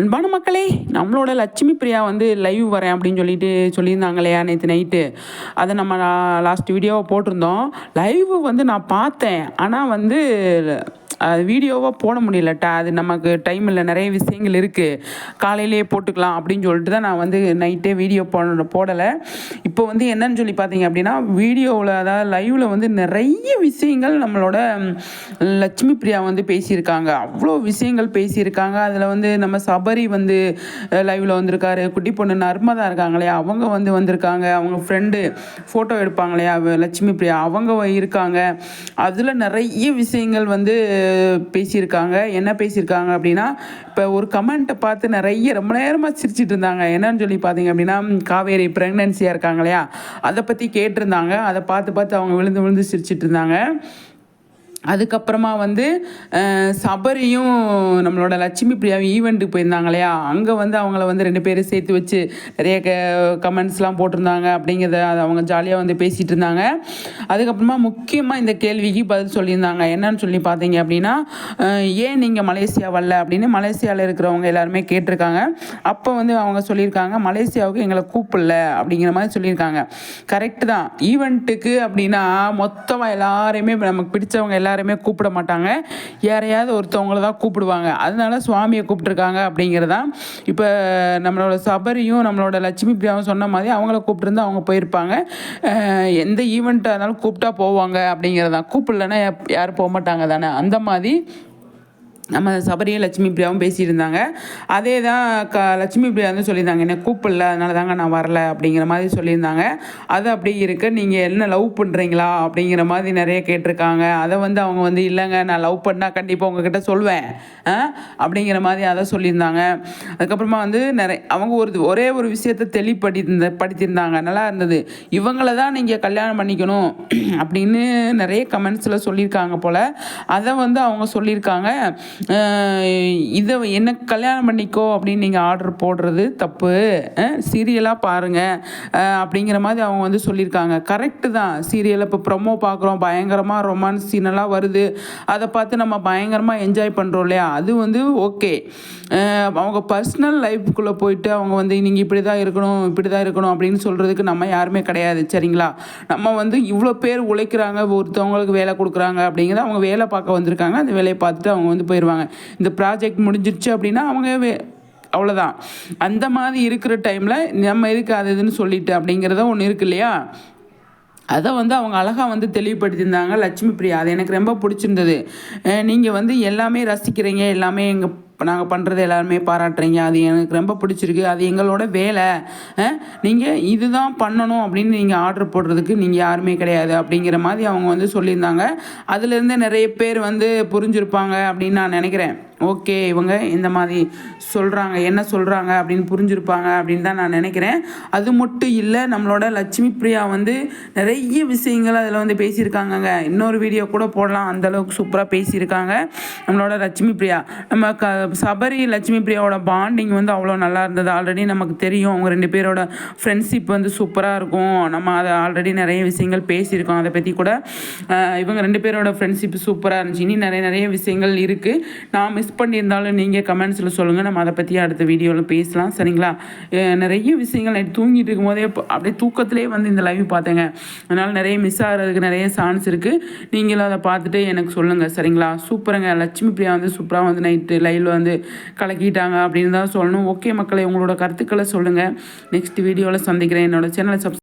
அன்பான மக்களே நம்மளோட லட்சுமி பிரியா வந்து லைவ் வரேன் அப்படின்னு சொல்லிட்டு சொல்லியிருந்தாங்க இல்லையா நேற்று நைட்டு அதை நம்ம லாஸ்ட் வீடியோவை போட்டிருந்தோம். லைவ் வந்து நான் பார்த்தேன். ஆனால் வந்து அது வீடியோவாக போட முடியலட்டா. அது நமக்கு டைம் இல்லை நிறைய விஷயங்கள் இருக்குது காலையிலேயே போட்டுக்கலாம் அப்படின்னு சொல்லிட்டு தான் நான் வந்து நைட்டே வீடியோ போட போடலை. இப்போ வந்து என்னன்னு சொல்லி பார்த்தீங்க அப்படின்னா வீடியோவில் அதாவது லைவில் வந்து நிறைய விஷயங்கள் நம்மளோட லட்சுமி பிரியா வந்து பேசியிருக்காங்க. அவ்வளோ விஷயங்கள் பேசியிருக்காங்க. அதில் வந்து நம்ம சபரி வந்து லைவில் வந்திருக்காரு. குட்டி பொண்ணு நர்மதா இருக்காங்க இல்லையா அவங்க வந்து வந்திருக்காங்க. அவங்க ஃப்ரெண்டு ஃபோட்டோ எடுப்பாங்க இல்லையா லட்சுமி பிரியா. அவங்க இருக்காங்க. அதில் நிறைய விஷயங்கள் வந்து பேசியிருக்காங்க. என்ன பேசியிருக்காங்க அப்படின்னா இப்போ ஒரு கமெண்ட்டை பார்த்து நிறைய ரொம்ப நேரமாக சிரிச்சிட்டு இருந்தாங்க. என்னன்னு சொல்லி பார்த்தீங்க அப்படின்னா காவேரி ப்ரெக்னென்சியாக இருக்காங்க இல்லையா? அதை பற்றி கேட்டிருந்தாங்க. அதை பார்த்து பார்த்து அவங்க விழுந்து விழுந்து சிரிச்சிட்டு இருந்தாங்க. அதுக்கப்புறமா வந்து சபரியும் நம்மளோட லட்சுமி பிரியாவும் ஈவெண்ட்டுக்கு போயிருந்தாங்க இல்லையா? அங்கே வந்து அவங்கள வந்து ரெண்டு பேரும் சேர்த்து வச்சு நிறைய க கமெண்ட்ஸ்லாம் போட்டிருந்தாங்க அப்படிங்கிறத அதை அவங்க ஜாலியாக வந்து பேசிகிட்டு இருந்தாங்க. அதுக்கப்புறமா முக்கியமாக இந்த கேள்விக்கு பதில் சொல்லியிருந்தாங்க. என்னன்னு சொல்லி பார்த்தீங்க அப்படின்னா ஏன் நீங்கள் மலேசியா வரல அப்படின்னு மலேசியாவில் இருக்கிறவங்க எல்லாருமே கேட்டிருக்காங்க. அப்போ வந்து அவங்க சொல்லியிருக்காங்க மலேசியாவுக்கு எங்களை கூப்பிடல அப்படிங்கிற மாதிரி சொல்லியிருக்காங்க. கரெக்டு தான். ஈவெண்ட்டுக்கு அப்படின்னா மொத்தமாக எல்லாரையுமே நமக்கு பிடிச்சவங்க எல்லாரும் எல்லாருமே கூப்பிட மாட்டாங்க. யாரையாவது ஒருத்தவங்கள தான் கூப்பிடுவாங்க. அதனால சுவாமியை கூப்பிட்ருக்காங்க அப்படிங்கிறதான் இப்போ நம்மளோட சபரியும் நம்மளோட லட்சுமி பிரியாவும் சொன்ன மாதிரி அவங்கள கூப்பிட்டுருந்து அவங்க போயிருப்பாங்க. எந்த ஈவெண்ட்டாக இருந்தாலும் கூப்பிட்டா போவாங்க அப்படிங்கிறதான் கூப்பிடலன்னா யாரும் போக மாட்டாங்க தானே. அந்த மாதிரி நம்ம சபரியும் லட்சுமி பிரியாவும் பேசியிருந்தாங்க. அதே தான் க லட்சுமி பிரியா வந்து சொல்லியிருந்தாங்க என்ன கூப்பிடல அதனால தாங்க நான் வரல அப்படிங்கிற மாதிரி சொல்லியிருந்தாங்க. அது அப்படி இருக்கு நீங்கள் என்ன லவ் பண்ணுறீங்களா அப்படிங்கிற மாதிரி நிறைய கேட்டிருக்காங்க. அதை வந்து அவங்க வந்து இல்லைங்க நான் லவ் பண்ணால் கண்டிப்பாக உங்ககிட்ட சொல்வேன். அப்படிங்கிற மாதிரி அதை சொல்லியிருந்தாங்க. அதுக்கப்புறமா வந்து நிறைய அவங்க ஒரு ஒரே ஒரு விஷயத்தை தெளிப்படி படித்திருந்தாங்க நல்லா இருந்தது. இவங்கள தான் நீங்கள் கல்யாணம் பண்ணிக்கணும் அப்படின்னு நிறைய கமெண்ட்ஸில் சொல்லியிருக்காங்க போல். அதை வந்து அவங்க சொல்லியிருக்காங்க. இதை என்ன கல்யாணம் பண்ணிக்கோ அப்படின்னு நீங்கள் ஆர்டர் போடுறது தப்பு. சீரியலாக பாருங்கள் அப்படிங்கிற மாதிரி அவங்க வந்து சொல்லியிருக்காங்க. கரெக்டு தான். சீரியலை இப்போ ப்ரொமோ பார்க்குறோம். பயங்கரமாக ரொமான்ஸ் சீனெல்லாம் வருது. அதை பார்த்து நம்ம பயங்கரமாக என்ஜாய் பண்ணுறோம் இல்லையா? அது வந்து ஓகே அவங்க பர்சனல் லைஃப்குள்ளே போயிட்டு அவங்க வந்து நீங்கள் இப்படி தான் இருக்கணும் இப்படி தான் இருக்கணும் அப்படின்னு சொல்கிறதுக்கு நம்ம யாருமே கிடையாது. சரிங்களா? நம்ம வந்து இவ்வளோ பேர் உழைக்கிறாங்க ஒருத்தவங்களுக்கு வேலை கொடுக்குறாங்க அப்படிங்கிறத அவங்க வேலை பார்க்க வந்திருக்காங்க. அந்த வேலையை பார்த்துட்டு அவங்க வந்து போயிடுவாங்க போயிடுவாங்க இந்த ப்ராஜெக்ட் முடிஞ்சிருச்சு அப்படின்னா அவங்க அவ்வளோதான் அந்த மாதிரி இருக்கிற டைமில் நம்ம எதுக்கு அது இதுன்னு சொல்லிட்டு அப்படிங்கிறத ஒன்று இருக்கு இல்லையா? அதை வந்து அவங்க அழகாக வந்து தெளிவுபடுத்தியிருந்தாங்க. லட்சுமி பிரியா அது எனக்கு ரொம்ப பிடிச்சிருந்தது. நீங்கள் வந்து எல்லாமே ரசிக்கிறீங்க எல்லாமே எங்கள் இப்போ நாங்கள் பண்ணுறது எல்லாருமே பாராட்டுறீங்க. அது எனக்கு ரொம்ப பிடிச்சிருக்கு. அது எங்களோட வேலை. நீங்கள் இதுதான் பண்ணணும் அப்படின்னு நீங்கள் ஆர்டர் போடுறதுக்கு நீங்கள் யாருமே கிடையாது அப்படிங்கிற மாதிரி அவங்க வந்து சொல்லியிருந்தாங்க. அதுலேருந்து நிறைய பேர் வந்து புரிஞ்சிருப்பாங்க அப்படின்னு நான் நினைக்கிறேன். ஓகே இவங்க இந்த மாதிரி சொல்கிறாங்க என்ன சொல்கிறாங்க அப்படின்னு புரிஞ்சுருப்பாங்க அப்படின்னு தான் நான் நினைக்கிறேன். அது மட்டும் இல்லை நம்மளோட லட்சுமி பிரியா வந்து நிறைய விஷயங்கள் அதில் வந்து பேசியிருக்காங்கங்க. இன்னொரு வீடியோ கூட போடலாம். அந்தளவுக்கு சூப்பராக பேசியிருக்காங்க நம்மளோட லட்சுமி பிரியா. நம்ம க சபரி லட்சுமி பிரியாவோட பாண்டிங் வந்து அவ்வளோ நல்லா இருந்தது. ஆல்ரெடி நமக்கு தெரியும். அவங்க ரெண்டு பேரோட ஃப்ரெண்ட்ஷிப் வந்து சூப்பராக இருக்கும். நம்ம அதை ஆல்ரெடி நிறைய விஷயங்கள் பேசியிருக்கோம். அதை பற்றி கூட இவங்க ரெண்டு பேரோட ஃப்ரெண்ட்ஷிப் சூப்பராக இருந்துச்சு. இனி நிறைய நிறைய விஷயங்கள் இருக்குது நான் மிஸ் மிஸ் பண்ணியிருந்தாலும் நீங்கள் கமெண்ட்ஸில் சொல்லுங்கள் நம்ம அதை பற்றி அடுத்த வீடியோவில் பேசலாம். சரிங்களா? நிறைய விஷயங்கள் நைட் தூங்கிட்டு இருக்கும்போதே அப்படியே தூக்கத்திலே வந்து இந்த லைவ் பார்த்தேங்க. அதனால் நிறைய மிஸ் ஆகிறதுக்கு நிறைய சான்ஸ் இருக்குது நீங்களும் அதை பார்த்துட்டு எனக்கு சொல்லுங்கள் சரிங்களா? சூப்பருங்க. லட்சுமி பிரியா வந்து சூப்பராக வந்து நைட்டு லைவில் வந்து கலக்கிட்டாங்க அப்படின்னு தான் சொல்லணும். ஓகே மக்களை உங்களோட கருத்துக்களை சொல்லுங்கள் நெக்ஸ்ட் வீடியோவில் சந்திக்கிறேன். என்னோடய சேனலை சப்ஸ்